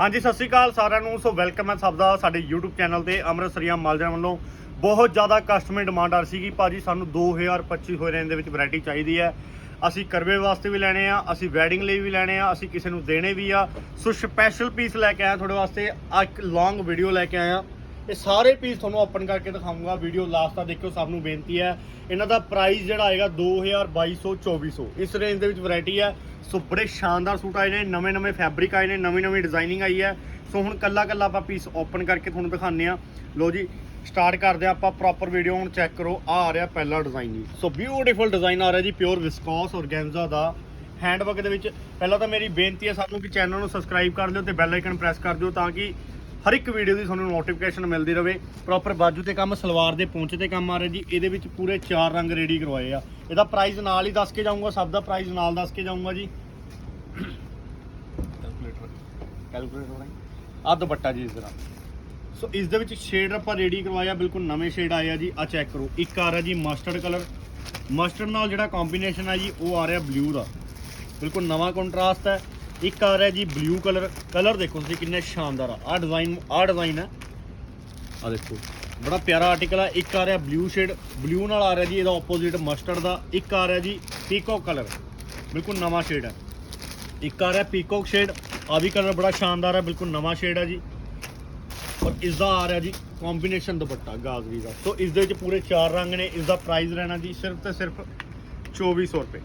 ਹਾਂਜੀ, ਸਤਿ ਸ਼੍ਰੀ ਅਕਾਲ ਸਾਰਿਆਂ ਨੂੰ। ਸੋ ਵੈਲਕਮ ਹੈ ਸਭ ਦਾ ਸਾਡੇ YouTube ਚੈਨਲ ਤੇ। ਅੰਮ੍ਰਿਤਸਰੀਆ ਮਾਲਜਾ ਵੱਲੋਂ ਬਹੁਤ ਜ਼ਿਆਦਾ ਕਸਟਮਰ ਡਿਮਾਂਡ ਆ ਰਹੀ ਸੀਗੀ। ਭਾਜੀ, ਸਾਨੂੰ 2025 ਹੋਏ ਰੇਂਜ ਦੇ ਵਿੱਚ ਵੈਰਾਈਟੀ ਚਾਹੀਦੀ ਹੈ। ਅਸੀਂ ਕਰਵੇ ਵਾਸਤੇ ਵੀ ਲੈਣੇ ਆ, ਅਸੀਂ ਵੈਡਿੰਗ ਲਈ ਵੀ ਲੈਣੇ ਆ, ਅਸੀਂ ਕਿਸੇ ਨੂੰ ਦੇਣੇ ਵੀ ਆ। ਸੋ ਸਪੈਸ਼ਲ ਪੀਸ ਲੈ ਕੇ ਆਇਆ ਤੁਹਾਡੇ ਵਾਸਤੇ। ਇੱਕ ਲੌਂਗ ਵੀਡੀਓ ਲੈ ਕੇ ਆਇਆ। ਇਹ ਸਾਰੇ ਪੀਸ ਤੁਹਾਨੂੰ ਓਪਨ ਕਰਕੇ ਦਿਖਾਉਂਗਾ। ਵੀਡੀਓ ਲਾਸਟ ਤੱਕ ਦੇਖਿਓ, ਸਭ ਨੂੰ ਬੇਨਤੀ ਹੈ। ਇਹਨਾਂ ਦਾ ਪ੍ਰਾਈਸ ਜਿਹੜਾ ਆਏਗਾ 2200 2400 ਇਸ ਰੇਂਜ ਦੇ ਵਿੱਚ ਵੈਰਾਈਟੀ ਹੈ। ਸੋ ਬੜੇ ਸ਼ਾਨਦਾਰ ਸੂਟ ਆਏ ਨੇ, ਨਵੇਂ ਨਵੇਂ ਫੈਬਰਿਕ ਆਏ ਨੇ, ਨਵੀਂ ਨਵੀਂ ਡਿਜ਼ਾਈਨਿੰਗ ਆਈ ਹੈ। ਸੋ ਹੁਣ ਕੱਲਾ ਕੱਲਾ ਆਪਾਂ ਪੀਸ ਓਪਨ ਕਰਕੇ ਤੁਹਾਨੂੰ ਦਿਖਾਉਂਦੇ ਆ ਲੋ ਜੀ ਸਟਾਰਟ ਕਰਦੇ ਆ ਆਪਾਂ ਪ੍ਰੋਪਰ ਵੀਡੀਓ ਹੁਣ ਚੈੱਕ ਕਰੋ, ਆ ਆ ਰਿਹਾ ਪਹਿਲਾ ਡਿਜ਼ਾਈਨ ਜੀ। ਸੋ ਬਿਊਟੀਫੁਲ ਡਿਜ਼ਾਈਨ ਆ ਰਿਹਾ ਜੀ ਪਿਓਰ ਵਿਸਕੋਸ ਔਰਗੈਂਜ਼ਾ ਦਾ। ਹੈਂਡਵਰਕ ਦੇ ਵਿੱਚ ਪਹਿਲਾਂ ਤਾਂ ਮੇਰੀ ਬੇਨਤੀ ਹੈ ਸਾਨੂੰ ਕਿ ਚੈਨਲ ਨੂੰ ਸਬਸਕ੍ਰਾਈਬ ਕਰ ਲਿਓ ਤੇ ਬੈਲ ਆਈਕਨ ਪ੍ਰੈਸ ਕਰ ਦਿਓ ਤਾਂ ਕਿ ਹਰ ਇੱਕ ਵੀਡੀਓ ਦੀ ਤੁਹਾਨੂੰ ਨੋਟੀਫਿਕੇਸ਼ਨ ਮਿਲਦੀ ਰਹੇ ਪ੍ਰੋਪਰ ਬਾਜੂ ਤੇ ਕੰਮ, ਸਲਵਾਰ ਦੇ ਪਹੁੰਚ ਤੇ ਕੰਮ ਆ ਰਿਹਾ ਜੀ। ਇਹਦੇ ਵਿੱਚ ਪੂਰੇ ਚਾਰ ਰੰਗ ਰੈਡੀ ਕਰਵਾਏ ਆ। ਇਹਦਾ ਪ੍ਰਾਈਸ ਨਾਲ ਹੀ ਦੱਸ ਕੇ ਜਾਊਂਗਾ, ਸਭ ਦਾ ਪ੍ਰਾਈਸ ਨਾਲ ਦੱਸ ਕੇ ਜਾਊਂਗਾ ਜੀ। ਕੈਲਕੂਲੇਟਰ ਕੈਲਕੂਲੇਟਰ ਆ ਦੁਪੱਟਾ ਜੀ ਇਸ ਤਰ੍ਹਾਂ ਸੋ ਇਸ ਦੇ ਵਿੱਚ ਸ਼ੇਡ ਆਪਾਂ ਰੈਡੀ ਕਰਵਾਇਆ, ਬਿਲਕੁਲ ਨਵੇਂ ਸ਼ੇਡ ਆਏ ਆ ਜੀ। ਆ ਚੈੱਕ ਕਰੋ। ਇੱਕ ਆ ਰਿਹਾ ਜੀ ਮਸਟਰਡ ਕਲਰ ਮਸਟਰਡ ਨਾਲ ਜਿਹੜਾ ਕੰਬੀਨੇਸ਼ਨ ਆ ਜੀ, ਉਹ ਆ ਰਿਹਾ ਬਲੂ ਦਾ। ਬਿਲਕੁਲ ਨਵਾਂ ਕੰਟਰਾਸਟ ਹੈ। ਇੱਕ ਆ ਰਿਹਾ ਜੀ ਬਲੂ ਕਲਰ ਕਲਰ ਦੇਖੋ ਤੁਸੀਂ ਕਿੰਨੇ ਸ਼ਾਨਦਾਰ ਆ। ਆ ਡਿਜ਼ਾਈਨ ਆ ਡਿਜ਼ਾਈਨ ਹੈ ਆ ਦੇਖੋ, ਬੜਾ ਪਿਆਰਾ ਆਰਟੀਕਲ ਆ। ਇੱਕ ਆ ਰਿਹਾ ਬਲੂ ਸ਼ੇਡ ਬਲੂ ਨਾਲ ਆ ਰਿਹਾ ਜੀ ਇਹਦਾ ਆਪੋਜ਼ਿਟ ਮਸਟਰਡ ਦਾ। ਇੱਕ ਆ ਰਿਹਾ ਜੀ ਪੀਕੋਕ ਕਲਰ ਬਿਲਕੁਲ ਨਵਾਂ ਸ਼ੇਡ ਹੈ ਇੱਕ ਆ ਰਿਹਾ ਪੀਕੋਕ ਸ਼ੇਡ ਆ ਵੀ ਕਲਰ ਬੜਾ ਸ਼ਾਨਦਾਰ ਹੈ ਬਿਲਕੁਲ ਨਵਾਂ ਸ਼ੇਡ ਹੈ ਜੀ। ਔਰ ਇਸ ਦਾ ਆ ਰਿਹਾ ਜੀ ਕੰਬੀਨੇਸ਼ਨ ਦੁਪੱਟਾ, ਗਾਜ਼ਰੀ ਦਾ। ਸੋ ਇਸ ਦੇ ਵਿੱਚ ਪੂਰੇ ਚਾਰ ਰੰਗ ਨੇ ਇਸ ਦਾ ਪ੍ਰਾਈਸ ਰਹਿਣਾ ਜੀ ਸਿਰਫ ਤੇ ਸਿਰਫ 2400 ਰੁਪਏ।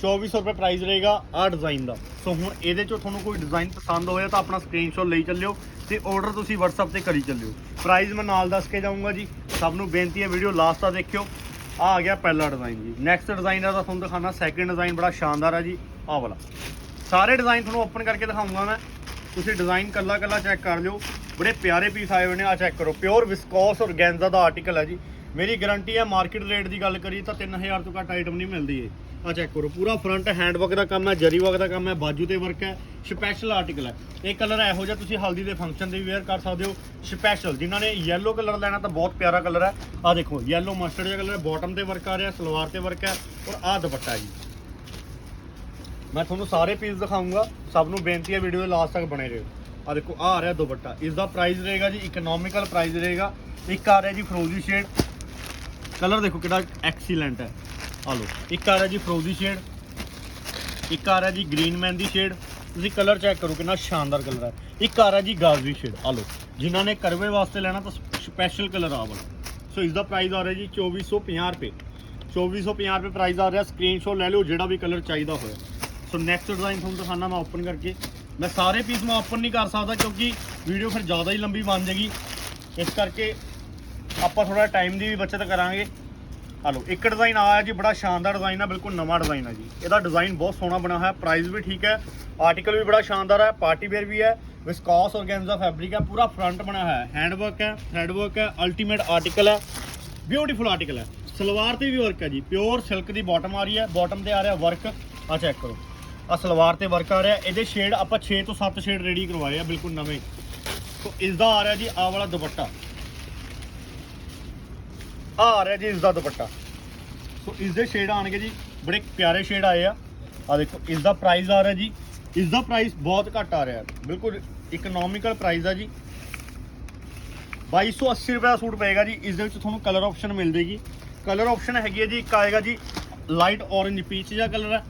2400 ਰੁਪਏ ਪ੍ਰਾਈਸ ਰਹੇਗਾ ਆ ਡਿਜ਼ਾਈਨ ਦਾ। ਸੋ ਹੁਣ ਇਹਦੇ ਚੋਂ ਤੁਹਾਨੂੰ ਕੋਈ ਡਿਜ਼ਾਈਨ ਪਸੰਦ ਹੋਇਆ ਤਾਂ ਆਪਣਾ ਸਕਰੀਨਸ਼ਾਟ ਲਈ ਚੱਲਿਓ ਤੇ ਆਰਡਰ ਤੁਸੀਂ WhatsApp ਤੇ ਕਰੀ ਚੱਲਿਓ। ਪ੍ਰਾਈਸ ਮੈਂ ਨਾਲ ਦੱਸ ਕੇ ਜਾਊਂਗਾ ਜੀ। ਸਭ ਨੂੰ ਬੇਨਤੀ ਹੈ ਵੀਡੀਓ ਲਾਸਟ ਤੱਕ ਦੇਖਿਓ। ਆ ਆ ਗਿਆ ਪਹਿਲਾ ਡਿਜ਼ਾਈਨ ਜੀ। ਨੈਕਸਟ ਡਿਜ਼ਾਈਨ ਦਾ ਤਾਂ ਤੁਹਾਨੂੰ ਦਿਖਾਣਾ ਸੈਕਿੰਡ ਡਿਜ਼ਾਈਨ ਬੜਾ ਸ਼ਾਨਦਾਰ ਹੈ ਜੀ। ਆਹ ਵਾਲਾ। ਸਾਰੇ ਡਿਜ਼ਾਈਨ ਤੁਹਾਨੂੰ ਓਪਨ ਕਰਕੇ ਦਿਖਾਊਂਗਾ ਮੈਂ। ਤੁਸੀਂ ਡਿਜ਼ਾਈਨ ਕੱਲਾ ਕੱਲਾ ਚੈੱਕ ਕਰ ਲਿਓ। ਬੜੇ ਪਿਆਰੇ ਪੀਸ ਆਏ ਹੋਏ ਨੇ ਆ ਚੈੱਕ ਕਰੋ। ਪਿਓਰ ਵਿਸਕੋਸ ਔਰ ਗੈਂਜ਼ਾ ਦਾ ਆਰਟੀਕਲ ਹੈ ਜੀ। ਮੇਰੀ ਗਾਰੰਟੀ ਹੈ ਮਾਰਕੀਟ ਰੇਟ ਦੀ ਗੱਲ ਕਰੀਏ ਤਾਂ 3000 ਤੋਂ ਘੱਟ ਆਈਟਮ ਨਹੀਂ ਮਿਲਦੀ ਏ ਆ ਚੈੱਕ ਕਰੋ, ਪੂਰਾ ਫਰੰਟ ਹੈਂਡ ਹੈਂਡਵਰਕ ਦਾ ਕੰਮ ਹੈ ਜਰੀ ਵਰਕ ਦਾ ਕੰਮ ਹੈ, ਬਾਜੂ ਤੇ ਵਰਕ ਹੈ ਸਪੈਸ਼ਲ ਆਰਟੀਕਲ ਹੈ। ਇਹ ਕਲਰ ਇਹੋ ਜਿਹਾ ਤੁਸੀਂ ਹਲਦੀ ਦੇ ਫੰਕਸ਼ਨ ਤੇ ਵੀ ਵੇਅਰ ਕਰ ਸਕਦੇ ਹੋ ਸਪੈਸ਼ਲ ਜਿਨ੍ਹਾਂ ਨੇ ਯੈਲੋ ਕਲਰ ਲੈਣਾ ਤਾਂ ਬਹੁਤ ਪਿਆਰਾ ਕਲਰ ਹੈ। ਆ ਦੇਖੋ ਯੈਲੋ ਮਸਟਰਡ ਜਿਹਾ ਕਲਰ ਹੈ ਬਾਟਮ ਤੇ ਵਰਕ ਆ ਰਿਹਾ, ਸਲਵਾਰ ਤੇ ਵਰਕ ਹੈ ਔਰ ਆ ਦੁਪੱਟਾ ਜੀ। ਮੈਂ ਤੁਹਾਨੂੰ ਸਾਰੇ ਪੀਸ ਦਿਖਾਊਂਗਾ, ਸਭ ਨੂੰ ਬੇਨਤੀ ਹੈ ਵੀਡੀਓ ਦੇ ਲਾਸਟ ਤੱਕ ਬਣੇ ਰਹੋ। ਆ ਦੇਖੋ ਆ ਆ ਰਿਹਾ ਦੁਪੱਟਾ। ਇਸ ਦਾ ਪ੍ਰਾਈਸ ਰਹੇਗਾ ਜੀ ਇਕਨੋਮਿਕਲ ਪ੍ਰਾਈਸ ਰਹੇਗਾ। ਇੱਕ ਆ ਰਿਹਾ ਜੀ, ਫਰੋਜ਼ੀ ਸ਼ੇਡ ਕਲਰ ਦੇਖੋ ਕਿਹੜਾ ਐਕਸੀਲੈਂਟ ਹੈ। ਆ ਲਓ, ਇੱਕ ਆ ਰਿਹਾ ਜੀ ਫਰੋਜ਼ੀ ਸ਼ੇਡ, ਇੱਕ ਆ ਰਿਹਾ ਜੀ ਗ੍ਰੀਨ ਮਹਿੰਦੀ ਸ਼ੇਡ। ਤੁਸੀਂ ਕਲਰ ਚੈੱਕ ਕਰੋ ਕਿੰਨਾ ਸ਼ਾਨਦਾਰ ਕਲਰ ਹੈ। ਇੱਕ ਆ ਰਿਹਾ ਜੀ ਗਾਜ਼ਰੀ ਸ਼ੇਡ ਆ ਲਓ, ਜਿਨ੍ਹਾਂ ਨੇ ਕਰਵੇ ਵਾਸਤੇ ਲੈਣਾ ਤਾਂ ਸਪੈਸ਼ਲ ਕਲਰ ਆ ਵਾਲਾ। ਸੋ ਇਸ ਦਾ ਪ੍ਰਾਈਸ ਆ ਰਿਹਾ ਜੀ 2450 ਰੁਪਏ। 2450 ਰੁਪਏ ਪ੍ਰਾਈਸ ਆ ਰਿਹਾ ਸਕਰੀਨਸ਼ਾਟ ਲੈ ਲਿਓ, ਜਿਹੜਾ ਵੀ ਕਲਰ ਚਾਹੀਦਾ ਹੋਇਆ। ਸੋ ਨੈਕਸਟ ਡਿਜ਼ਾਈਨ ਤੁਹਾਨੂੰ ਦਿਖਾਣਾ ਮੈਂ ਓਪਨ ਕਰਕੇ। ਮੈਂ ਸਾਰੇ ਪੀਸ ਮੈਂ ਓਪਨ ਨਹੀਂ ਕਰ ਸਕਦਾ ਕਿਉਂਕਿ ਵੀਡੀਓ ਫਿਰ ਜ਼ਿਆਦਾ ਹੀ ਲੰਬੀ ਬਣ ਜਾਏਗੀ। ਇਸ ਕਰਕੇ ਆਪਾਂ ਥੋੜਾ ਟਾਈਮ ਦੀ ਵੀ ਬਚਤ ਕਰਾਂਗੇ। ਹਲੋ ਇੱਕ ਡਿਜ਼ਾਈਨ ਆਇਆ ਜੀ, ਬੜਾ ਸ਼ਾਨਦਾਰ ਡਿਜ਼ਾਈਨ ਆ, ਬਿਲਕੁਲ ਨਵਾਂ ਡਿਜ਼ਾਈਨ ਹੈ ਜੀ। ਇਹਦਾ ਡਿਜ਼ਾਈਨ ਬਹੁਤ ਸੋਹਣਾ ਬਣਿਆ ਹੋਇਆ ਪ੍ਰਾਈਸ ਵੀ ਠੀਕ ਹੈ ਆਰਟੀਕਲ ਵੀ ਬੜਾ ਸ਼ਾਨਦਾਰ ਹੈ ਪਾਰਟੀ ਵੇਅਰ ਵੀ ਹੈ ਵਿਸਕੋਸ ਔਰਗੈਂਜ਼ਾ ਫੈਬਰਿਕ ਹੈ, ਪੂਰਾ ਫਰੰਟ ਬਣਿਆ ਹੋਇਆ ਹੈ ਹੈਂਡ ਵਰਕ ਹੈ ਥ੍ਰੈਡ ਵਰਕ ਹੈ ਅਲਟੀਮੇਟ ਆਰਟੀਕਲ ਹੈ ਬਿਊਟੀਫੁਲ ਆਰਟੀਕਲ ਹੈ। ਸਲਵਾਰ ਤੇ ਵੀ ਵਰਕ ਹੈ ਜੀ ਪਿਓਰ ਸਿਲਕ ਦੀ ਬਾਟਮ ਆ ਰਹੀ ਹੈ ਬਾਟਮ ਤੇ ਆ ਰਿਹਾ ਵਰਕ ਆ ਚੈੱਕ ਕਰੋ। ਆ ਸਲਵਾਰ ਤੇ ਵਰਕ ਆ ਰਿਹਾ, ਇਹਦੇ ਸ਼ੇਡ ਆਪਾਂ 6 ਤੋਂ 7 ਸ਼ੇਡ ਰੈਡੀ ਕਰਵਾਏ ਆ, ਬਿਲਕੁਲ ਨਵੇਂ। ਸੋ ਇਸ ਦਾ ਆ ਰਿਹਾ ਜੀ ਆ ਵਾਲਾ ਦੁਪੱਟਾ। ਆ ਆ ਰਿਹਾ ਜੀ ਇਸ ਦਾ ਦੁਪੱਟਾ। ਸੋ ਇਸ ਦੇ ਸ਼ੇਡ ਆਣਗੇ ਜੀ। ਬੜੇ ਪਿਆਰੇ ਸ਼ੇਡ ਆਏ ਆ। ਆ ਦੇਖੋ ਇਸ ਦਾ ਪ੍ਰਾਈਸ ਆ ਰਿਹਾ ਜੀ। ਇਸ ਦਾ ਪ੍ਰਾਈਸ ਬਹੁਤ ਘੱਟ ਆ ਰਿਹਾ। ਬਿਲਕੁਲ ਇਕਨੋਮਿਕਲ ਪ੍ਰਾਈਸ ਆ ਜੀ। 2280 ਰੁਪਏ ਦਾ ਸੂਟ ਪਏਗਾ ਜੀ। ਇਸ ਦੇ ਵਿੱਚ ਤੁਹਾਨੂੰ ਕਲਰ ਆਪਸ਼ਨ ਮਿਲ ਜੇਗੀ। ਕਲਰ ਆਪਸ਼ਨ ਹੈਗੀ ਹੈ ਜੀ। ਇੱਕ ਆਏਗਾ ਜੀ ਲਾਈਟ orange ਪੀਚ ਜਿਹਾ ਕਲਰ ਹੈ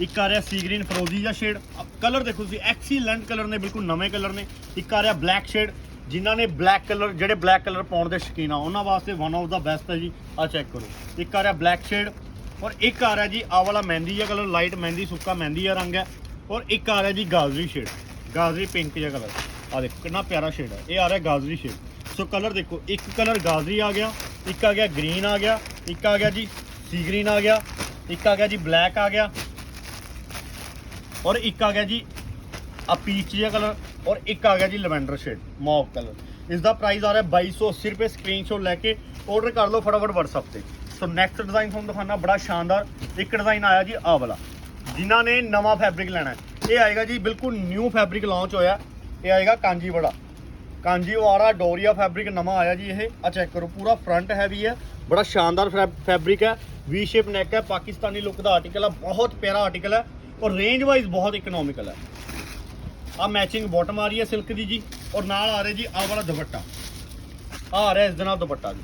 ਇੱਕ ਆ ਰਿਹਾ ਸੀ ਗ੍ਰੀਨ ਫਰੋਜ਼ੀ ਜਿਹਾ ਸ਼ੇਡ ਕਲਰ ਦੇਖੋ ਤੁਸੀਂ ਐਕਸੀਲੈਂਟ ਕਲਰ ਨੇ, ਬਿਲਕੁਲ ਨਵੇਂ ਕਲਰ ਨੇ। ਇੱਕ ਆ ਰਿਹਾ ਬਲੈਕ ਸ਼ੇਡ ਜਿਨ੍ਹਾਂ ਨੇ ਬਲੈਕ ਕਲਰ ਜਿਹੜੇ ਬਲੈਕ ਕਲਰ ਪਾਉਣ ਦੇ ਸ਼ੌਕੀਨ ਆ, ਉਹਨਾਂ ਵਾਸਤੇ ਵਨ ਆਫ ਦਾ ਬੈਸਟ ਹੈ ਜੀ ਆ ਚੈੱਕ ਕਰੋ। ਇੱਕ ਆ ਰਿਹਾ ਬਲੈਕ ਸ਼ੇਡ ਔਰ ਇੱਕ ਆ ਰਿਹਾ ਜੀ ਆ ਵਾਲਾ ਮਹਿੰਦੀ ਜਿਹਾ ਕਲਰ ਲਾਈਟ ਮਹਿੰਦੀ, ਸੁੱਕਾ ਮਹਿੰਦੀ ਜਿਹਾ ਰੰਗ ਹੈ। ਔਰ ਇੱਕ ਆ ਰਿਹਾ ਜੀ ਗਾਜ਼ਰੀ ਸ਼ੇਡ ਗਾਜ਼ਰੀ ਪਿੰਕ ਜਿਹਾ ਕਲਰ ਆ ਦੇਖੋ, ਕਿੰਨਾ ਪਿਆਰਾ ਸ਼ੇਡ ਹੈ ਇਹ ਆ ਰਿਹਾ ਗਾਜ਼ਰੀ ਸ਼ੇਡ ਸੋ ਕਲਰ ਦੇਖੋ, ਇੱਕ ਕਲਰ ਗਾਜ਼ਰੀ ਆ ਗਿਆ, ਇੱਕ ਆ ਗਿਆ ਗ੍ਰੀਨ ਆ ਗਿਆ, ਇੱਕ ਆ ਗਿਆ ਜੀ ਸੀ ਗ੍ਰੀਨ ਆ ਗਿਆ, ਇੱਕ ਆ ਗਿਆ ਜੀ ਬਲੈਕ ਆ ਗਿਆ। ਔਰ ਇੱਕ ਆ ਗਿਆ ਜੀ ਆ ਪੀਚ ਜਿਹਾ ਕਲਰ ਔਰ ਇੱਕ ਆ ਗਿਆ ਜੀ ਲਵੈਂਡਰ ਸ਼ੇਡ ਮੌਵ ਕਲਰ। ਇਸ ਦਾ ਪ੍ਰਾਈਸ ਆ ਰਿਹਾ 2280 ਰੁਪਏ ਸਕਰੀਨਸ਼ਾਟ ਲੈ ਕੇ ਆਰਡਰ ਕਰ ਲਓ ਫਟਾਫਟ WhatsApp ਤੇ। ਸੋ ਨੈਕਸਟ ਡਿਜ਼ਾਈਨ ਤੁਹਾਨੂੰ ਦਿਖਾਣਾ ਬੜਾ ਸ਼ਾਨਦਾਰ ਇੱਕ ਡਿਜ਼ਾਈਨ ਆਇਆ ਜੀ ਆ ਵਾਲਾ। ਜਿਨ੍ਹਾਂ ਨੇ ਨਵਾਂ ਫੈਬਰਿਕ ਲੈਣਾ ਇਹ ਆਏਗਾ ਜੀ ਬਿਲਕੁਲ ਨਿਊ ਫੈਬਰਿਕ ਲਾਂਚ ਹੋਇਆ। ਇਹ ਆਏਗਾ ਕਾਂਜੀ ਬੜਾ ਕਾਂਜੀ ਵਾਲਾ ਡੋਰੀਆ ਫੈਬਰਿਕ ਨਵਾਂ ਆਇਆ ਜੀ ਇਹ। ਆ ਚੈੱਕ ਕਰੋ, ਪੂਰਾ ਫਰੰਟ ਹੈਵੀ ਹੈ। ਬੜਾ ਸ਼ਾਨਦਾਰ ਫੈਬਰਿਕ ਹੈ। ਵੀ ਸ਼ੇਪ ਨੈਕ ਹੈ। ਪਾਕਿਸਤਾਨੀ ਲੁੱਕ ਦਾ ਆਰਟੀਕਲ ਹੈ। ਬਹੁਤ ਪਿਆਰਾ ਆਰਟੀਕਲ ਹੈ। ਔਰ ਰੇਂਜ ਵਾਈਜ਼ ਬਹੁਤ ਇਕਨੋਮਿਕਲ ਹੈ। ਆ ਮੈਚਿੰਗ ਬਾਟਮ ਆ ਰਹੀ ਹੈ ਸਿਲਕ ਦੀ ਜੀ, ਔਰ ਨਾਲ ਆ ਰਿਹਾ ਜੀ ਆਹ ਵਾਲਾ ਦੁਪੱਟਾ। ਆ ਆ ਰਿਹਾ ਇਸ ਦੇ ਨਾਲ ਦੁਪੱਟਾ ਜੀ।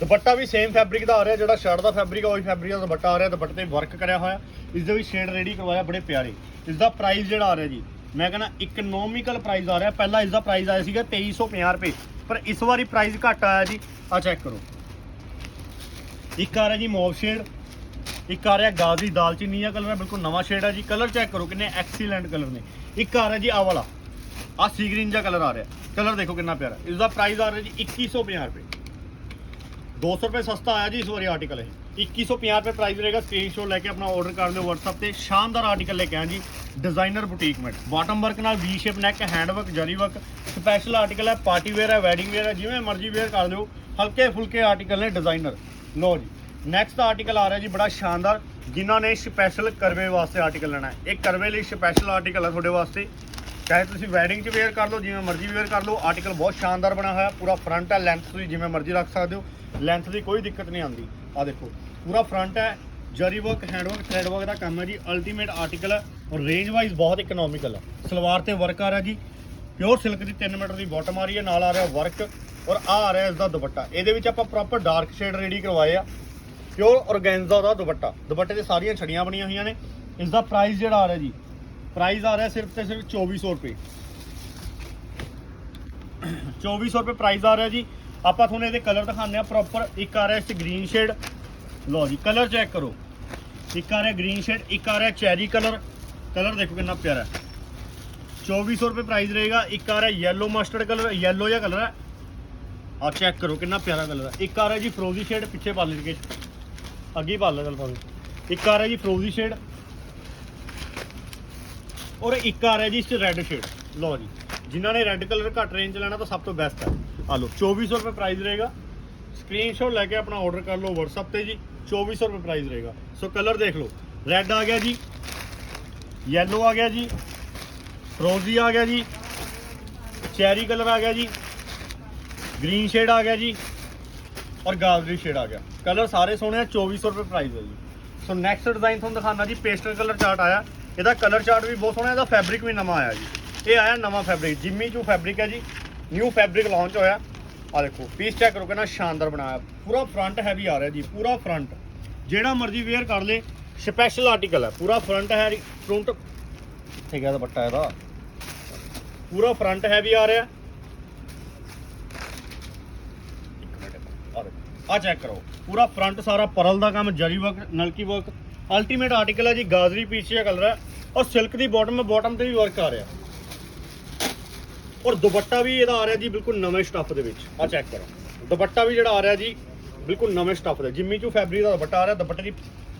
ਦੁਪੱਟਾ ਵੀ ਸੇਮ ਫੈਬਰਿਕ ਦਾ ਆ ਰਿਹਾ, ਜਿਹੜਾ ਸ਼ਰਟ ਦਾ ਫੈਬਰਿਕ ਆ, ਉਹੀ ਫੈਬਰਿਕ ਦਾ ਦੁਪੱਟਾ ਆ ਰਿਹਾ, ਦੁਪੱਟੇ ਤੇ ਵਰਕ ਕਰਿਆ ਹੋਇਆ। ਇਸ ਦੇ ਵੀ ਸ਼ੇਡ ਰੈਡੀ ਕਰਵਾਇਆ ਬੜੇ ਪਿਆਰੇ। ਇਸ ਦਾ ਪ੍ਰਾਈਸ ਜਿਹੜਾ ਆ ਰਿਹਾ ਜੀ, ਮੈਂ ਕਹਿੰਦਾ ਇਕਨੋਮਿਕਲ ਪ੍ਰਾਈਸ ਆ ਰਿਹਾ। ਪਹਿਲਾਂ ਇਸ ਦਾ ਪ੍ਰਾਈਸ ਆਇਆ ਸੀਗਾ 2350 ਰੁਪਏ, ਪਰ ਇਸ ਵਾਰੀ ਪ੍ਰਾਈਸ ਘੱਟ ਆਇਆ ਜੀ। ਆ ਚੈੱਕ ਕਰੋ। ਇੱਕ ਆ ਰਿਹਾ ਜੀ ਮੌਵ ਸ਼ੇਡ ਇੱਕ ਆ ਰਿਹਾ ਗਾਜ਼ੀ ਦਾਲਚੀਨੀ ਦਾ ਕਲਰ ਹੈ, ਬਿਲਕੁਲ ਨਵਾਂ ਸ਼ੇਡ ਹੈ ਜੀ। ਕਲਰ ਚੈੱਕ ਕਰੋ ਕਿੰਨੇ ਐਕਸੀਲੈਂਟ ਕਲਰ ਨੇ। ਇੱਕ ਆ ਰਿਹਾ ਜੀ ਆ ਵਾਲਾ। ਆ ਸੀ ਗ੍ਰੀਨ ਜਿਹਾ ਕਲਰ ਆ ਰਿਹਾ। ਕਲਰ ਦੇਖੋ ਕਿੰਨਾ ਪਿਆਰਾ। ਇਸ ਦਾ ਪ੍ਰਾਈਸ ਆ ਰਿਹਾ ਜੀ 2150 ਰੁਪਏ। 200 ਰੁਪਏ ਸਸਤਾ ਆਇਆ ਜੀ ਇਸ ਵਾਰੀ ਆਰਟੀਕਲ ਇਹ। 2150 ਰੁਪਏ ਪ੍ਰਾਈਸ ਰਹੇਗਾ। ਸਕਰੀਨਸ਼ਾਟ ਲੈ ਕੇ ਆਪਣਾ ਆਰਡਰ ਕਰ ਲਿਓ WhatsApp ਤੇ। ਸ਼ਾਨਦਾਰ ਆਰਟੀਕਲ ਲੈ ਕੇ ਆਇਆ ਜੀ। Designer boutique matte bottom work ਨਾਲ ਵੀ shape neck hand work zari work special article ਹੈ ਪਾਰਟੀ ਵੇਅਰ ਹੈ ਵੈਡਿੰਗ ਵੇਅਰ ਹੈ, ਜਿਵੇਂ ਮਰਜ਼ੀ ਵੇਅਰ ਕਰ ਲਿਓ। ਹਲਕੇ ਫੁਲਕੇ ਆਰਟੀਕਲ ਨੇ ਡਿਜ਼ਾਈਨਰ ਲਓ ਜੀ। ਨੈਕਸਟ ਆਰਟੀਕਲ ਆ ਰਿਹਾ ਜੀ, ਬੜਾ ਸ਼ਾਨਦਾਰ, ਜਿਨ੍ਹਾਂ ਨੇ ਸਪੈਸ਼ਲ ਕਰਵੇ ਵਾਸਤੇ ਆਰਟੀਕਲ ਲੈਣਾ ਹੈ। ਇਹ ਕਰਵੇ ਲਈ ਸਪੈਸ਼ਲ ਆਰਟੀਕਲ ਹੈ ਤੁਹਾਡੇ ਵਾਸਤੇ। ਚਾਹੇ ਤੁਸੀਂ ਵੈਡਿੰਗ 'ਚ ਵੇਅਰ ਕਰ ਲਓ, ਜਿਵੇਂ ਮਰਜ਼ੀ ਵੇਅਰ ਕਰ ਲਓ ਆਰਟੀਕਲ ਬਹੁਤ ਸ਼ਾਨਦਾਰ ਬਣਿਆ ਹੋਇਆ, ਪੂਰਾ ਫਰੰਟ ਹੈ ਲੈਂਥ ਤੁਸੀਂ ਜਿਵੇਂ ਮਰਜ਼ੀ ਰੱਖ ਸਕਦੇ ਹੋ ਲੈਂਥ ਦੀ ਕੋਈ ਦਿੱਕਤ ਨਹੀਂ ਆਉਂਦੀ। ਆ ਦੇਖੋ, ਪੂਰਾ ਫਰੰਟ ਹੈ zari work hand work thread work ਦਾ ਕੰਮ ਹੈ ਜੀ ਅਲਟੀਮੇਟ ਆਰਟੀਕਲ ਹੈ ਔਰ ਰੇਂਜ ਵਾਈਜ਼ ਬਹੁਤ ਇਕਨੋਮਿਕਲ ਹੈ। ਸਲਵਾਰ ਤੇ ਵਰਕ ਆ ਰਿਹਾ ਜੀ ਪਿਓਰ ਸਿਲਕ ਦੀ 3 ਮੀਟਰ ਦੀ ਬਾਟਮ ਆ ਰਹੀ ਹੈ, ਨਾਲ ਆ ਰਿਹਾ ਵਰਕ ਔਰ ਆ ਆ ਰਿਹਾ ਇਸ ਦਾ ਦੁਪੱਟਾ। ਇਹਦੇ ਵਿੱਚ ਆਪਾਂ ਪ੍ਰੋਪਰ ਡਾਰਕ ਸ਼ੇਡ ਰੈਡੀ ਕਰਵਾਏ ਆ। ਪਿਓਰ ਔਰਗੈਂਜ਼ਾ ਦਾ ਦੁਪੱਟਾ। ਦੁਪੱਟੇ ਤੇ ਸਾਰੀਆਂ ਛੜੀਆਂ ਬਣੀਆਂ ਹੋਈਆਂ ਨੇ। ਇਸ ਦਾ ਪ੍ਰਾਈਸ ਜਿਹੜਾ ਆ ਰਿਹਾ ਜੀ ਪ੍ਰਾਈਸ ਆ ਰਿਹਾ ਸਿਰਫ ਤੇ ਸਿਰਫ 2400 ਰੁਪਏ। 2400 ਰੁਪਏ ਪ੍ਰਾਈਸ ਆ ਰਿਹਾ ਜੀ। ਆਪਾਂ ਤੁਹਾਨੂੰ ਇਹਦੇ ਕਲਰ ਦਿਖਾਉਂਦੇ ਆ ਪ੍ਰੋਪਰ ਇੱਕ ਆ ਰਿਹਾ ਇਸ ਗ੍ਰੀਨ ਸ਼ੇਡ ਲਓ ਜੀ ਕਲਰ ਚੈੱਕ ਕਰੋ। ਇੱਕ ਆ ਰਿਹਾ ਗ੍ਰੀਨ ਸ਼ੇਡ ਇੱਕ ਆ ਰਿਹਾ ਚੈਰੀ ਕਲਰ ਕਲਰ ਦੇਖੋ ਕਿੰਨਾ ਪਿਆਰਾ ਹੈ। 2400 ਰੁਪਏ ਪ੍ਰਾਈਸ ਰਹੇਗਾ। ਇੱਕ ਆ ਰਿਹਾ ਯੈਲੋ ਮਸਟਰਡ ਕਲਰ yellow ਜਿਹਾ ਕਲਰ ਹੈ। ਆ ਚੈੱਕ ਕਰੋ ਕਿੰਨਾ ਪਿਆਰਾ ਕਲਰ ਹੈ। ਇੱਕ ਆ ਰਿਹਾ ਜੀ ਫਰੋਜ਼ੀ ਸ਼ੇਡ ਪਿੱਛੇ ਪਾ ਲੈਣਗੇ ਅੱਗੇ ਹੀ ਪਾ ਲੈ ਚਲ ਭਾਵੇਂ। ਇੱਕ ਆ ਰਿਹਾ ਜੀ ਫਰੋਜ਼ੀ ਸ਼ੇਡ ਔਰ ਇੱਕ ਆ ਰਿਹਾ ਜੀ ਇਸ ਚ ਰੈੱਡ ਸ਼ੇਡ ਲਓ ਜੀ, ਜਿਨ੍ਹਾਂ ਨੇ ਰੈੱਡ ਕਲਰ ਘੱਟ ਰੇਂਜ 'ਚ ਲੈਣਾ ਤਾਂ ਸਭ ਤੋਂ ਬੈਸਟ ਹੈ ਆ ਲਓ 2400 ਰੁਪਏ ਪ੍ਰਾਈਸ ਰਹੇਗਾ। ਸਕਰੀਨਸ਼ਾਟ ਲੈ ਕੇ ਆਪਣਾ ਆਰਡਰ ਕਰ ਲਓ WhatsApp ਤੇ ਜੀ 2400 ਰੁਪਏ ਪ੍ਰਾਈਸ ਰਹੇਗਾ। ਸੋ ਕਲਰ ਦੇਖ ਲਓ ਰੈੱਡ ਆ ਗਿਆ ਜੀ ਯੈਲੋ ਆ ਗਿਆ ਜੀ, ਫਰੋਜ਼ੀ ਆ ਗਿਆ ਜੀ ਚੈਰੀ ਕਲਰ ਆ ਗਿਆ ਜੀ ਗ੍ਰੀਨ ਸ਼ੇਡ ਆ ਗਿਆ ਜੀ। ਔਰ ਗਾਜਰੀ ਸ਼ੇਡ ਆ ਗਿਆ। ਕਲਰ ਸਾਰੇ ਸੋਹਣੇ ਆ 2400 ਰੁਪਏ ਪ੍ਰਾਈਸ ਹੈ ਜੀ। ਸੋ ਨੈਕਸਟ ਡਿਜ਼ਾਈਨ ਤੁਹਾਨੂੰ ਦਿਖਾਉਣਾ ਜੀ ਪੇਸਟਲ ਕਲਰ ਚਾਰਟ ਆਇਆ। ਇਹਦਾ ਕਲਰ ਚਾਰਟ ਵੀ ਬਹੁਤ ਸੋਹਣਾ, ਇਹਦਾ ਫੈਬਰਿਕ ਵੀ ਨਵਾਂ ਆਇਆ ਜੀ। ਇਹ ਆਇਆ ਨਵਾਂ ਫੈਬਰਿਕ ਜਿੰਮੀ ਚੂ ਫੈਬਰਿਕ ਹੈ ਜੀ। ਨਿਊ ਫੈਬਰਿਕ ਲਾਂਚ ਹੋਇਆ। ਆ ਦੇਖੋ ਪੀਸ ਚੈੱਕ ਕਰੋ, ਕਿੰਨਾ ਸ਼ਾਨਦਾਰ ਬਣਾਇਆ। ਪੂਰਾ ਫਰੰਟ ਹੈਵੀ ਆ ਰਿਹਾ ਜੀ, ਪੂਰਾ ਫਰੰਟ ਜਿਹੜਾ ਮਰਜ਼ੀ ਵੇਅਰ ਕਰ ਲੇ ਸਪੈਸ਼ਲ ਆਰਟੀਕਲ ਹੈ। ਪੂਰਾ ਫਰੰਟ ਹੈ ਫਰੰਟ ਕਿੱਥੇ ਗਿਆ ਦੁਪੱਟਾ ਇਹਦਾ। ਪੂਰਾ ਫਰੰਟ ਹੈਵੀ ਆ ਰਿਹਾ। ਆ ਚੈੱਕ ਕਰੋ। ਪੂਰਾ ਫਰੰਟ ਸਾਰਾ ਪਰਲ ਦਾ ਕੰਮ, ਜਰੀ ਵਰਕ ਨਲਕੀ ਵਰਕ ਅਲਟੀਮੇਟ ਆਰਟੀਕਲ ਹੈ ਜੀ, ਗਾਜ਼ਰੀ ਪੀਚੀਆ ਕਲਰ ਹੈ। ਔਰ ਸਿਲਕ ਦੀ ਬਾਟਮ ਬਾਟਮ ਤੇ ਵੀ ਵਰਕ ਆ ਰਿਹਾ। ਔਰ ਦੁਪੱਟਾ ਵੀ ਇਹਦਾ ਆ ਰਿਹਾ ਜੀ ਬਿਲਕੁਲ ਨਵੇਂ ਸਟੱਫ ਦੇ ਵਿੱਚ। ਆ ਚੈੱਕ ਕਰੋ। ਦੁਪੱਟਾ ਵੀ ਜਿਹੜਾ ਆ ਰਿਹਾ ਜੀ, ਬਿਲਕੁਲ ਨਵੇਂ ਸਟੱਫ ਦਾ। ਜਿੰਮੀ ਚੂ ਫੈਬਰਿਕ ਦਾ ਦੁਪੱਟਾ ਆ ਰਿਹਾ, ਦੁਪੱਟੇ ਦੀ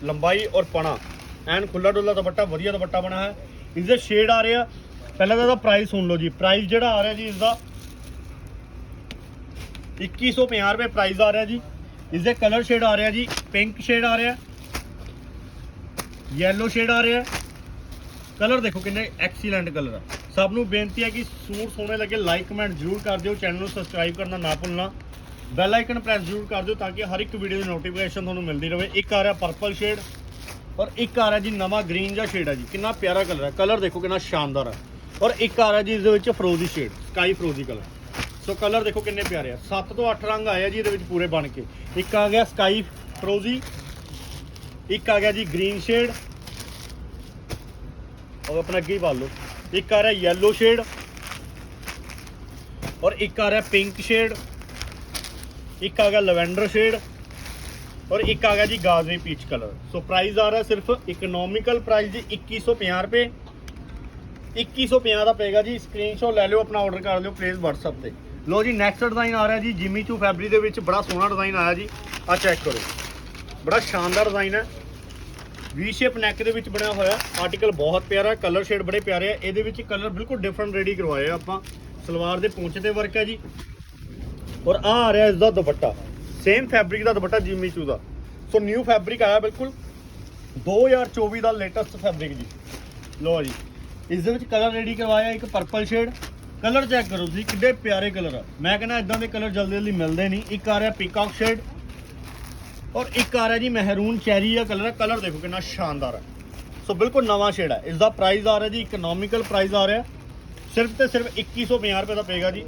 ਲੰਬਾਈ ਔਰ ਪਣਾ। ਐਨ ਖੁੱਲਾ ਡੁੱਲਾ ਦੁਪੱਟਾ, ਵਧੀਆ ਦੁਪੱਟਾ ਬਣਾ ਹੈ। ਇਸ ਦੇ ਸ਼ੇਡ ਆ ਰਿਹਾ। ਪਹਿਲਾਂ ਤਾਂ ਇਹਦਾ ਪ੍ਰਾਈਸ ਸੁਣ ਲਓ ਜੀ। ਪ੍ਰਾਈਸ ਜਿਹੜਾ ਆ ਰਿਹਾ ਜੀ ਇਸ ਦਾ 2150 ਰੁਪਏ ਪ੍ਰਾਈਸ ਆ ਰਿਹਾ ਜੀ। ਇਸ ਦੇ ਕਲਰ ਸ਼ੇਡ ਆ ਰਿਹਾ ਜੀ ਪਿੰਕ ਸ਼ੇਡ ਆ ਰਿਹਾ ਯੈਲੋ ਸ਼ੇਡ ਆ ਰਿਹਾ। ਕਲਰ ਦੇਖੋ ਕਿੰਨੇ ਐਕਸੀਲੈਂਟ ਕਲਰ ਆ। ਸਭ ਨੂੰ ਬੇਨਤੀ ਹੈ ਕਿ ਸੂਟ ਸੋਹਣੇ ਲੱਗੇ ਲਾਈਕ ਕਮੈਂਟ ਜ਼ਰੂਰ ਕਰ ਦਿਓ ਚੈਨਲ ਨੂੰ ਸਬਸਕ੍ਰਾਈਬ ਕਰਨਾ ਨਾ ਭੁੱਲਣਾ। ਬੈਲ ਆਈਕਨ ਪ੍ਰੈਸ ਜ਼ਰੂਰ ਕਰ ਦਿਓ ਤਾਂ ਕਿ ਹਰ ਇੱਕ ਵੀਡੀਓ ਦੀ ਨੋਟੀਫਿਕੇਸ਼ਨ ਤੁਹਾਨੂੰ ਮਿਲਦੀ ਰਹੇ। ਇੱਕ ਆ ਰਿਹਾ ਪਰਪਲ ਸ਼ੇਡ ਔਰ ਇੱਕ ਆ ਰਿਹਾ ਜੀ ਨਵਾਂ ਗ੍ਰੀਨ ਜਿਹਾ ਸ਼ੇਡ ਹੈ ਜੀ। ਕਿੰਨਾ ਪਿਆਰਾ ਕਲਰ ਹੈ ਕਲਰ ਦੇਖੋ ਕਿੰਨਾ ਸ਼ਾਨਦਾਰ ਹੈ ਔਰ ਇੱਕ ਆ ਰਿਹਾ ਜੀ, ਇਸ ਦੇ ਵਿੱਚ ਫਰੋਜ਼ੀ ਸ਼ੇਡ ਸਕਾਈ ਫਰੋਜ਼ੀ ਕਲਰ ਸੋ ਕਲਰ ਦੇਖੋ ਕਿੰਨੇ ਪਿਆਰੇ ਆ। 7 ਤੋਂ 8 ਰੰਗ ਆਏ ਆ ਜੀ ਇਹਦੇ ਵਿੱਚ ਪੂਰੇ ਬਣ ਕੇ। ਇੱਕ ਆ ਗਿਆ ਸਕਾਈ ਫਰੋਜ਼ੀ ਇੱਕ ਆ ਗਿਆ ਜੀ ਗ੍ਰੀਨ ਸ਼ੇਡ ਔਰ ਆਪਣਾ ਅੱਗੇ ਹੀ ਪਾ ਲਓ। ਇੱਕ ਆ ਰਿਹਾ ਯੈਲੋ ਸ਼ੇਡ ਔਰ ਇੱਕ ਆ ਰਿਹਾ ਪਿੰਕ ਸ਼ੇਡ ਇੱਕ ਆ ਗਿਆ ਲਵੈਂਡਰ ਸ਼ੇਡ ਔਰ ਇੱਕ ਆ ਗਿਆ ਜੀ ਗਾਜ਼ਰੀ ਪੀਚ ਕਲਰ ਸੋ ਪ੍ਰਾਈਸ ਆ ਰਿਹਾ ਸਿਰਫ ਇਕਨੋਮਿਕਲ ਪ੍ਰਾਈਸ ਜੀ 2150 ਰੁਪਏ। 2150 ਦਾ ਪਏਗਾ ਜੀ। ਸਕਰੀਨਸ਼ਾਟ ਲੈ ਲਿਓ, ਆਪਣਾ ਆਰਡਰ ਕਰ ਲਿਓ ਪਲੀਜ਼ WhatsApp ਤੇ। ਲੋ ਜੀ ਨੈਕਸਟ ਡਿਜ਼ਾਈਨ ਆ ਰਿਹਾ ਜੀ ਜਿਮੀ ਚੂ ਫੈਬਰਿਕ ਦੇ ਵਿੱਚ ਬੜਾ ਸੋਹਣਾ ਡਿਜ਼ਾਈਨ ਆਇਆ ਜੀ। ਆ ਚੈੱਕ ਕਰੋ। ਬੜਾ ਸ਼ਾਨਦਾਰ ਡਿਜ਼ਾਈਨ ਹੈ। ਵੀ ਸ਼ੇਪ ਨੈਕ ਦੇ ਵਿੱਚ ਬਣਿਆ ਹੋਇਆ। ਆਰਟੀਕਲ ਬਹੁਤ ਪਿਆਰਾ ਕਲਰ ਸ਼ੇਡ ਬੜੇ ਪਿਆਰੇ ਆ। ਇਹਦੇ ਵਿੱਚ ਕਲਰ ਬਿਲਕੁਲ ਡਿਫਰੈਂਟ ਰੈਡੀ ਕਰਵਾਏ ਆ ਆਪਾਂ। ਸਲਵਾਰ ਦੇ ਪੂੰਛ ਤੇ ਵਰਕ ਹੈ ਜੀ। ਔਰ ਆ ਆ ਰਿਹਾ ਇਸ ਦਾ ਦੁਪੱਟਾ। ਸੇਮ ਫੈਬਰਿਕ ਦਾ ਦੁਪੱਟਾ ਜਿਮੀ ਚੂ ਦਾ। ਸੋ ਨਿਊ ਫੈਬਰਿਕ ਆਇਆ ਬਿਲਕੁਲ। 2024 ਦਾ ਲੇਟੈਸਟ ਫੈਬਰਿਕ ਜੀ। ਲੋ ਜੀ। ਇਸ ਦੇ ਵਿੱਚ ਕਲਰ ਰੈਡੀ ਕਰਵਾਇਆ ਇੱਕ ਪਰਪਲ ਸ਼ੇਡ ਕਲਰ ਚੈੱਕ ਕਰੋ ਤੁਸੀਂ, ਕਿੱਡੇ ਪਿਆਰੇ ਕਲਰ ਆ। ਮੈਂ ਕਹਿੰਦਾ ਇਦਾਂ ਦੇ ਕਲਰ ਜਲਦੀ ਜਲਦੀ ਮਿਲਦੇ ਨਹੀਂ। ਇੱਕ ਆ ਰਿਹਾ ਪੀਕਾਕ ਸ਼ੇਡ ਔਰ ਇੱਕ ਆ ਰਿਹਾ ਜੀ ਮਹਿਰੂਨ ਚੈਰੀ ਦਾ ਕਲਰ ਕਲਰ ਦੇਖੋ ਕਿੰਨਾ ਸ਼ਾਨਦਾਰ ਹੈ ਸੋ ਬਿਲਕੁਲ ਨਵਾਂ ਸ਼ੇਡ ਹੈ ਇਸ ਦਾ ਪ੍ਰਾਈਸ ਆ ਰਿਹਾ ਜੀ ਇਕਨੋਮਿਕਲ ਪ੍ਰਾਈਸ ਆ ਰਿਹਾ। ਸਿਰਫ ਤੇ ਸਿਰਫ 2150 ਰੁਪਏ ਦਾ ਪਏਗਾ ਜੀ।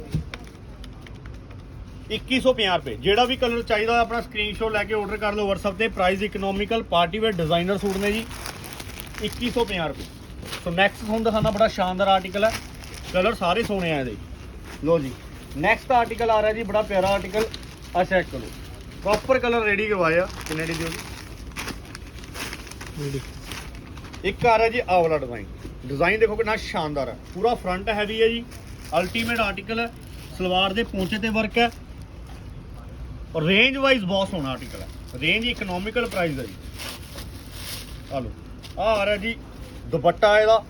2150 ਰੁਪਏ। ਜਿਹੜਾ ਵੀ ਕਲਰ ਚਾਹੀਦਾ ਆਪਣਾ ਸਕਰੀਨਸ਼ਾਟ ਲੈ ਕੇ ਆਰਡਰ ਕਰ ਲਓ WhatsApp ਤੇ। Price economical party wear designer suit ਨੇ ਜੀ। 2150 ਰੁਪਏ। ਸੋ ਨੈਕਸਟ ਤੁਹਾਨੂੰ ਦਿਖਾਣਾ ਬੜਾ ਸ਼ਾਨਦਾਰ ਆਰਟੀਕਲ ਹੈ ਕਲਰ ਸਾਰੇ ਸੋਹਣੇ ਆ ਇਹਦੇ। ਲੋ ਜੀ ਨੈਕਸਟ ਆਰਟੀਕਲ ਆ ਰਿਹਾ ਜੀ ਬੜਾ ਪਿਆਰਾ ਆਰਟੀਕਲ ਆ ਚੈੱਕ ਕਰੋ। ਪ੍ਰੋਪਰ ਕਲਰ ਰੈਡੀ ਕਰਵਾਇਆ ਕਿੰਨੇ ਦੀ ਦਿਓ ਜੀ? ਇੱਕ ਆ ਰਿਹਾ ਜੀ ਆਹ ਵਾਲਾ ਡਿਜ਼ਾਈਨ ਡਿਜ਼ਾਈਨ ਦੇਖੋ ਕਿੰਨਾ ਸ਼ਾਨਦਾਰ ਹੈ ਪੂਰਾ ਫਰੰਟ ਹੈਵੀ ਹੈ ਜੀ ਅਲਟੀਮੇਟ ਆਰਟੀਕਲ ਹੈ ਸਲਵਾਰ ਦੇ ਪੌਂਚੇ ਤੇ ਵਰਕ ਹੈ ਔਰ ਰੇਂਜ ਵਾਈਜ਼ ਬਹੁਤ ਸੋਹਣਾ ਆਰਟੀਕਲ ਹੈ ਰੇਂਜ ਇਕਨੋਮਿਕਲ ਪ੍ਰਾਈਸ ਹੈ ਜੀ। ਆ ਲਓ ਆ ਆ ਰਿਹਾ ਜੀ ਦੁਪੱਟਾ ਇਹਦਾ।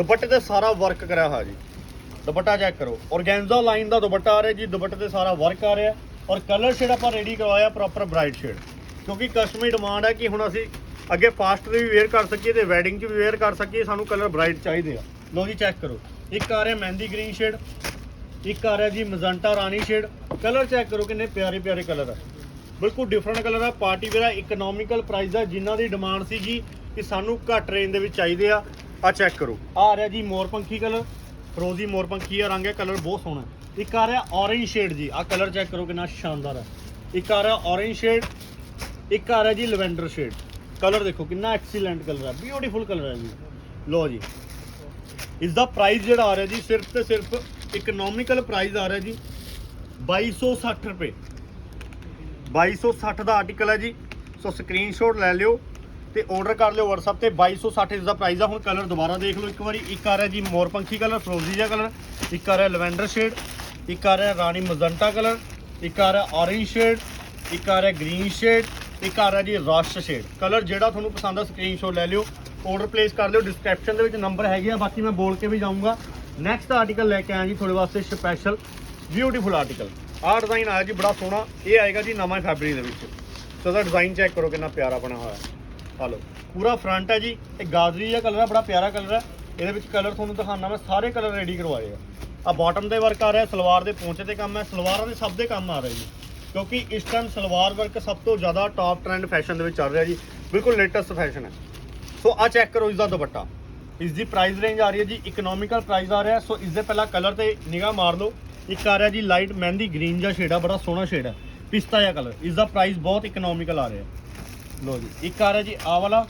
ਦੁਪੱਟੇ ਤੇ ਸਾਰਾ ਵਰਕ ਕਰਿਆ ਹੋਇਆ ਜੀ। ਦੁਪੱਟਾ ਚੈੱਕ ਕਰੋ। ਔਰਗੈਂਜ਼ਾ ਲਾਈਨ ਦਾ ਦੁਪੱਟਾ ਆ ਰਿਹਾ ਜੀ, ਦੁਪੱਟੇ ਤੇ ਸਾਰਾ ਵਰਕ ਆ ਰਿਹਾ। ਔਰ ਕਲਰ ਸ਼ੇਡ ਆਪਾਂ ਰੈਡੀ ਕਰਵਾਇਆ ਪ੍ਰੋਪਰ ਬ੍ਰਾਈਟ ਸ਼ੇਡ ਕਿਉਂਕਿ ਕਸਟਮਰ ਡਿਮਾਂਡ ਹੈ ਕਿ ਹੁਣ ਅਸੀਂ ਅੱਗੇ ਫਾਸਟ ਤੇ ਵੀ ਵੇਅਰ ਕਰ ਸਕੀਏ ਤੇ ਵੈਡਿੰਗ 'ਚ ਵੀ ਵੇਅਰ ਕਰ ਸਕੀਏ, ਸਾਨੂੰ ਕਲਰ ਬ੍ਰਾਈਟ ਚਾਹੀਦੇ ਆ। ਲੋ ਜੀ ਚੈੱਕ ਕਰੋ। ਇੱਕ ਆ ਰਿਹਾ ਮਹਿੰਦੀ ਗ੍ਰੀਨ ਸ਼ੇਡ ਇੱਕ ਆ ਰਿਹਾ ਜੀ ਮਜ਼ੰਟਾ ਰਾਣੀ ਸ਼ੇਡ ਕਲਰ ਚੈੱਕ ਕਰੋ ਕਿੰਨੇ ਪਿਆਰੇ ਪਿਆਰੇ ਕਲਰ ਆ। ਬਿਲਕੁਲ ਡਿਫਰੈਂਟ ਕਲਰ ਆ। ਪਾਰਟੀ ਵੇਅਰ ਆ ਇਕਨੋਮਿਕਲ ਪ੍ਰਾਈਸ ਆ, ਜਿਨ੍ਹਾਂ ਦੀ ਡਿਮਾਂਡ ਸੀਗੀ ਕਿ ਸਾਨੂੰ ਘੱਟ ਰੇਂਜ ਦੇ ਵਿੱਚ ਚਾਹੀਦੇ ਆ। ਆ ਚੈੱਕ ਕਰੋ। ਆ ਆ ਰਿਹਾ ਜੀ ਮੋਰਪੰਖੀ ਕਲਰ ਫਰੋਜ਼ੀ ਮੋਰਪੰਖੀ ਆ, ਰੰਗ ਹੈ ਕਲਰ ਬਹੁਤ ਸੋਹਣਾ। ਇੱਕ ਆ ਰਿਹਾ ਔਰੇਂਜ ਸ਼ੇਡ ਜੀ। ਆ ਕਲਰ ਚੈੱਕ ਕਰੋ ਕਿੰਨਾ ਸ਼ਾਨਦਾਰ ਹੈ ਇੱਕ ਆ ਰਿਹਾ ਔਰੇਂਜ ਸ਼ੇਡ ਇੱਕ ਆ ਰਿਹਾ ਜੀ ਲਵੈਂਡਰ ਸ਼ੇਡ ਕਲਰ ਦੇਖੋ ਕਿੰਨਾ ਐਕਸੀਲੈਂਟ ਕਲਰ ਹੈ ਬਿਊਟੀਫੁਲ ਕਲਰ ਹੈ ਜੀ। ਲੋ ਜੀ। ਇਸ ਦਾ ਪ੍ਰਾਈਸ ਜਿਹੜਾ ਆ ਰਿਹਾ ਜੀ, ਸਿਰਫ ਤੇ ਸਿਰਫ ਇਕਨੋਮਿਕਲ ਪ੍ਰਾਈਸ ਆ ਰਿਹਾ ਜੀ 2260 ਰੁਪਏ। 2260 ਦਾ ਆਰਟੀਕਲ ਹੈ ਜੀ। ਸੋ ਸਕਰੀਨਸ਼ਾਟ ਲੈ ਲਿਓ। ਤੇ ਆਰਡਰ ਕਰ ਲਿਓ WhatsApp ਤੇ 2260 ਇਸ ਦਾ ਪ੍ਰਾਈਸ ਆ। ਹੁਣ ਕਲਰ ਦੁਬਾਰਾ ਦੇਖ ਲਓ ਇੱਕ ਵਾਰੀ। ਇੱਕ ਆ ਰਿਹਾ ਜੀ ਮੋਰਪੰਖੀ ਕਲਰ ਫਰੋਜ਼ੀ ਜਿਹਾ ਕਲਰ ਇੱਕ ਆ ਰਿਹਾ ਲਵੈਂਡਰ ਸ਼ੇਡ ਇੱਕ ਆ ਰਿਹਾ ਰਾਣੀ ਮਜ਼ੰਟਾ ਕਲਰ ਇੱਕ ਆ ਰਿਹਾ ਔਰੇਂਜ ਸ਼ੇਡ ਇੱਕ ਆ ਰਿਹਾ ਗ੍ਰੀਨ ਸ਼ੇਡ ਇੱਕ ਆ ਰਿਹਾ ਜੀ ਰਸ਼ ਸ਼ੇਡ ਕਲਰ ਜਿਹੜਾ ਤੁਹਾਨੂੰ ਪਸੰਦ ਆ ਸਕਰੀਨਸ਼ਾਟ ਲੈ ਲਿਓ। ਆਰਡਰ ਪਲੇਸ ਕਰ ਲਿਓ। ਡਿਸਕ੍ਰਿਪਸ਼ਨ ਦੇ ਵਿੱਚ ਨੰਬਰ ਹੈਗੇ ਆ। ਬਾਕੀ ਮੈਂ ਬੋਲ ਕੇ ਵੀ ਜਾਊਂਗਾ। ਨੈਕਸਟ ਆਰਟੀਕਲ ਲੈ ਕੇ ਆਇਆ ਜੀ ਤੁਹਾਡੇ ਵਾਸਤੇ ਸਪੈਸ਼ਲ ਬਿਊਟੀਫੁਲ ਆਰਟੀਕਲ ਆਹ ਡਿਜ਼ਾਈਨ ਆਇਆ ਜੀ, ਬੜਾ ਸੋਹਣਾ। ਇਹ ਆਏਗਾ ਜੀ ਨਵਾਂ ਫੈਬਰਿਕ ਦੇ ਵਿੱਚ। ਸੋ ਇਹਦਾ ਡਿਜ਼ਾਈਨ ਚੈੱਕ ਕਰੋ ਕਿੰਨਾ ਪਿਆਰਾ ਬਣਿਆ ਹੋਇਆ। ਹੈ ਆ ਲਓ। ਪੂਰਾ ਫਰੰਟ ਹੈ ਜੀ। ਇਹ ਗਾਜਰੀ ਜਿਹਾ ਕਲਰ ਹੈ, ਬੜਾ ਪਿਆਰਾ ਕਲਰ ਹੈ। ਇਹਦੇ ਵਿੱਚ ਕਲਰ ਤੁਹਾਨੂੰ ਦਿਖਾਉਣਾ ਮੈਂ, ਸਾਰੇ ਕਲਰ ਰੈਡੀ ਕਰਵਾਏ ਆ। ਆ ਬਾਟਮ ਦੇ ਵਰਕ ਆ ਰਿਹਾ, ਸਲਵਾਰ ਦੇ ਪੌਂਚੇ ਤੇ ਕੰਮ ਹੈ। ਸਲਵਾਰਾਂ ਦੇ ਸਭ ਦੇ ਕੰਮ ਆ ਰਹੇ ਜੀ। ਕਿਉਂਕਿ ਇਸ ਟਾਈਮ ਸਲਵਾਰ ਵਰਕ ਸਭ ਤੋਂ ਜ਼ਿਆਦਾ ਟਾਪ ਟ੍ਰੈਂਡ ਫੈਸ਼ਨ ਦੇ ਵਿੱਚ ਚੱਲ ਰਿਹਾ ਜੀ। ਬਿਲਕੁਲ ਲੇਟੈਸਟ ਫੈਸ਼ਨ ਹੈ। ਸੋ ਆ ਚੈੱਕ ਕਰੋ ਇਸ ਦਾ ਦੁਪੱਟਾ। ਇਸ ਦੀ ਪ੍ਰਾਈਸ ਰੇਂਜ ਆ ਰਹੀ ਹੈ ਜੀ ਇਕਨੋਮਿਕਲ ਪ੍ਰਾਈਸ ਆ ਰਿਹਾ। ਸੋ ਇਸ ਦੇ ਪਹਿਲਾਂ ਕਲਰ ਤੇ ਨਿਗਾਹ ਮਾਰ ਲਓ। ਇੱਕ ਆ ਰਿਹਾ ਜੀ ਲਾਈਟ ਮਹਿੰਦੀ ਗ੍ਰੀਨ ਜਿਹਾ ਸ਼ੇਡ ਆ, ਬੜਾ ਸੋਹਣਾ ਸ਼ੇਡ ਹੈ ਪਿਸਤਾ ਜਿਹਾ ਕਲਰ ਇਸ ਦਾ ਪ੍ਰਾਈਸ ਬਹੁਤ ਇਕਨੋਮਿਕਲ ਆ ਰਿਹਾ। ਲੋ ਜੀ, ਇੱਕ ਆ ਰਿਹਾ ਜੀ ਆ ਵਾਲਾ,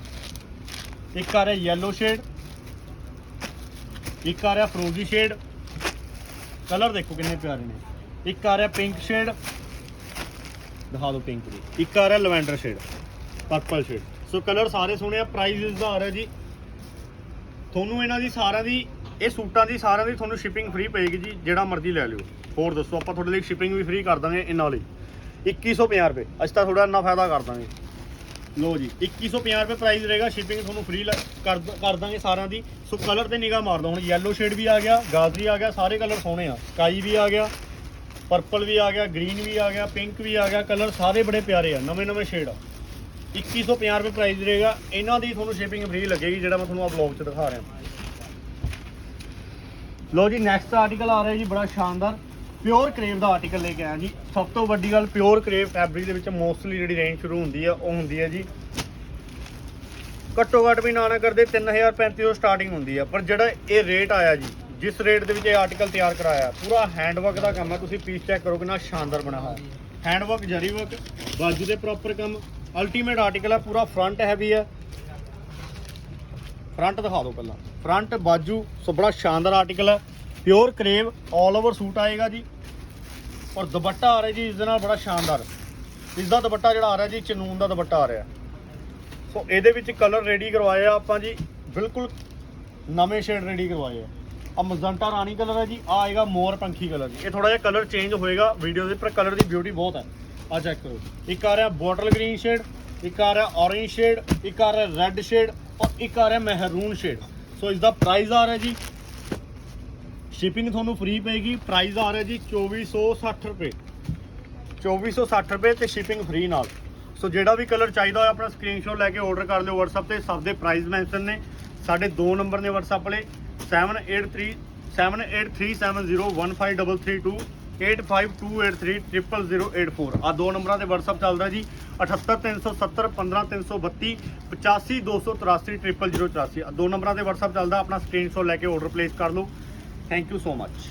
ਇੱਕ ਆ ਰਿਹਾ ਯੈਲੋ ਸ਼ੇਡ ਇੱਕ ਆ ਰਿਹਾ ਫਰੋਜ਼ੀ ਸ਼ੇਡ ਕਲਰ ਦੇਖੋ ਕਿੰਨੇ ਪਿਆਰੇ ਨੇ। ਇੱਕ ਆ ਰਿਹਾ ਪਿੰਕ ਸ਼ੇਡ ਦਿਖਾ ਦਿਓ ਪਿੰਕ ਵੀ ਇੱਕ ਆ ਰਿਹਾ lavender shade purple shade so colour ਸਾਰੇ ਸੋਹਣੇ ਆ ਪ੍ਰਾਈਸ ਇਸ ਦਾ ਆ ਰਿਹਾ ਜੀ। ਤੁਹਾਨੂੰ ਇਹਨਾਂ ਦੀ ਸਾਰਿਆਂ ਦੀ, ਇਹ ਸੂਟਾਂ ਦੀ ਸਾਰਿਆਂ ਦੀ ਤੁਹਾਨੂੰ ਸ਼ਿਪਿੰਗ ਫ੍ਰੀ ਪਏਗੀ ਜੀ, ਜਿਹੜਾ ਮਰਜ਼ੀ ਲੈ ਲਿਓ। ਹੋਰ ਦੱਸੋ, ਆਪਾਂ ਤੁਹਾਡੇ ਲਈ ਸ਼ਿਪਿੰਗ ਵੀ ਫ੍ਰੀ ਕਰ ਦਾਂਗੇ, ਇਹਨਾਂ ਲਈ। 2150 ਰੁਪਏ। ਅਸੀਂ ਤਾਂ ਥੋੜਾ ਇੰਨਾ ਫਾਇਦਾ ਕਰ ਦਾਂਗੇ। ਲੋ ਜੀ 2150 ਰੁਪਏ ਪ੍ਰਾਈਸ ਰਹੇਗਾ ਸ਼ਿਪਿੰਗ ਤੁਹਾਨੂੰ ਫ੍ਰੀ ਕਰ ਦ- ਕਰ ਦਾਂਗੇ ਸਾਰਿਆਂ ਦੀ। ਸੋ ਕਲਰ ਤੇ ਨਿਗਾਹ ਮਾਰ ਲਓ ਹੁਣ ਯੈਲੋ ਸ਼ੇਡ ਵੀ ਆ ਗਿਆ, ਗਾਜ਼ਰੀ ਆ ਗਿਆ, ਸਾਰੇ ਕਲਰ ਸੋਹਣੇ ਆ। ਸਕਾਈ ਵੀ ਆ ਗਿਆ ਪਰਪਲ ਵੀ ਆ ਗਿਆ ਗ੍ਰੀਨ ਵੀ ਆ ਗਿਆ ਪਿੰਕ ਵੀ ਆ ਗਿਆ ਕਲਰ ਸਾਰੇ ਬੜੇ ਪਿਆਰੇ ਆ, ਨਵੇਂ ਨਵੇਂ ਸ਼ੇਡ ਆ। 2150 ਰੁਪਏ ਪ੍ਰਾਈਸ ਰਹੇਗਾ, ਇਹਨਾਂ ਦੀ ਤੁਹਾਨੂੰ ਸ਼ਿਪਿੰਗ ਫ੍ਰੀ ਲੱਗੇਗੀ, ਜਿਹੜਾ ਮੈਂ ਤੁਹਾਨੂੰ ਆ ਵਲੌਗ 'ਚ ਦਿਖਾ ਰਿਹਾ। ਲੋ ਜੀ ਨੈਕਸਟ ਆਰਟੀਕਲ ਆ ਰਿਹਾ ਜੀ, ਬੜਾ ਸ਼ਾਨਦਾਰ। ਪਿਓਰ ਕਰੇਵ ਦਾ ਆਰਟੀਕਲ ਲੈ ਕੇ ਆਇਆ ਜੀ। ਸਭ ਤੋਂ ਵੱਡੀ ਗੱਲ ਪਿਓਰ ਕਰੇਵ ਫੈਬਰਿਕ ਦੇ ਵਿੱਚ ਮੋਸਟਲੀ ਜਿਹੜੀ ਰੇਂਜ ਸ਼ੁਰੂ ਹੁੰਦੀ ਆ, ਉਹ ਹੁੰਦੀ ਹੈ ਜੀ। ਘੱਟੋ ਘੱਟ ਵੀ ਨਾ ਨਾ ਕਰਦੇ 3035 ਤੋਂ ਸਟਾਰਟਿੰਗ ਹੁੰਦੀ ਆ। ਪਰ ਜਿਹੜਾ ਇਹ ਰੇਟ ਆਇਆ ਜੀ, ਜਿਸ ਰੇਟ ਦੇ ਵਿੱਚ ਇਹ ਆਰਟੀਕਲ ਤਿਆਰ ਕਰਾਇਆ, ਪੂਰਾ ਹੈਂਡਵਰਕ ਦਾ ਕੰਮ ਹੈ ਤੁਸੀਂ ਪੀਸ ਚੈੱਕ ਕਰੋ ਕਿੰਨਾ ਸ਼ਾਨਦਾਰ ਬਣਿਆ ਹੋਇਆ। ਹੈਂਡਵਰਕ ਜਰੀ ਵਰਕ ਬਾਜੂ ਦੇ ਪ੍ਰੋਪਰ ਕੰਮ। ਅਲਟੀਮੇਟ ਆਰਟੀਕਲ ਹੈ ਪੂਰਾ ਫਰੰਟ ਹੈਵੀ ਹੈ ਫਰੰਟ ਦਿਖਾ ਦਿਓ ਪਹਿਲਾਂ। ਫਰੰਟ ਬਾਜੂ, ਸੋ ਬੜਾ ਸ਼ਾਨਦਾਰ ਆਰਟੀਕਲ ਹੈ ਪਿਓਰ ਕਰੇਵ 올 ਓਵਰ ਸੂਟ ਆਏਗਾ ਜੀ। ਔਰ ਦੁਪੱਟਾ ਆ ਰਿਹਾ ਜੀ, ਇਸ ਦੇ ਨਾਲ ਬੜਾ ਸ਼ਾਨਦਾਰ। ਇਸ ਦਾ ਦੁਪੱਟਾ ਜਿਹੜਾ ਆ ਰਿਹਾ ਜੀ, ਚਨੂਨ ਦਾ ਦੁਪੱਟਾ ਆ ਰਿਹਾ। ਸੋ ਇਹਦੇ ਵਿੱਚ ਕਲਰ ਰੈਡੀ ਕਰਵਾਏ ਆ ਆਪਾਂ ਜੀ। ਬਿਲਕੁਲ ਨਵੇਂ ਸ਼ੇਡ ਰੈਡੀ ਕਰਵਾਏ ਆ। ਆ ਮਜ਼ੰਟਾ ਰਾਣੀ ਕਲਰ ਹੈ ਜੀ, ਆ ਆਏਗਾ ਮੋਰ ਪੰਖੀ ਕਲਰ ਜੀ। ਇਹ ਥੋੜਾ ਜਿਹਾ ਕਲਰ ਚੇਂਜ ਹੋਏਗਾ ਵੀਡੀਓ ਦੇ, ਪਰ ਕਲਰ ਦੀ ਬਿਊਟੀ ਬਹੁਤ ਹੈ। ਆ ਚੈੱਕ ਕਰੋ। ਇੱਕ ਆ ਰਿਹਾ ਬੋਟਲ ਗ੍ਰੀਨ ਸ਼ੇਡ ਇੱਕ ਆ ਰਿਹਾ ਔਰੇਂਜ ਸ਼ੇਡ ਇੱਕ ਆ ਰਿਹਾ ਰੈੱਡ ਸ਼ੇਡ ਔਰ ਇੱਕ ਆ ਰਿਹਾ ਮਹਿਰੂਨ ਸ਼ੇਡ ਸੋ ਇਸ ਦਾ ਪ੍ਰਾਈਸ ਆ ਰਿਹਾ ਜੀ ਸ਼ਿਪਿੰਗ ਤੁਹਾਨੂੰ ਫ੍ਰੀ ਪਏਗੀ ਪ੍ਰਾਈਸ ਆ ਰਿਹਾ ਜੀ 2460 ਰੁਪਏ। 2460 ਰੁਪਏ ਤੇ ਸ਼ਿਪਿੰਗ ਫ੍ਰੀ ਨਾਲ। ਸੋ ਜਿਹੜਾ ਵੀ ਕਲਰ ਚਾਹੀਦਾ ਹੋਇਆ, ਆਪਣਾ ਸਕਰੀਨਸ਼ਾਟ ਲੈ ਕੇ ਆਰਡਰ ਕਰ ਲਿਓ WhatsApp ਤੇ। ਸਭ ਦੇ ਪ੍ਰਾਈਸ ਮੈਂਸ਼ਨ ਨੇ। ਸਾਡੇ ਦੋ ਨੰਬਰ ਨੇ WhatsApp ਵਾਲੇ। 783783701533 ਟੂ 8528300084 ਆ ਦੋ ਨੰਬਰਾਂ ਤੇ WhatsApp ਚੱਲਦਾ ਜੀ। 78370 15332 85283 00084 ਆ ਦੋ ਨੰਬਰਾਂ ਤੇ WhatsApp ਚੱਲਦਾ। ਆਪਣਾ ਸਕਰੀਨਸ਼ਾਟ ਲੈ ਕੇ ਆਰਡਰ ਪਲੇਸ ਕਰ ਲਓ। Thank you so much.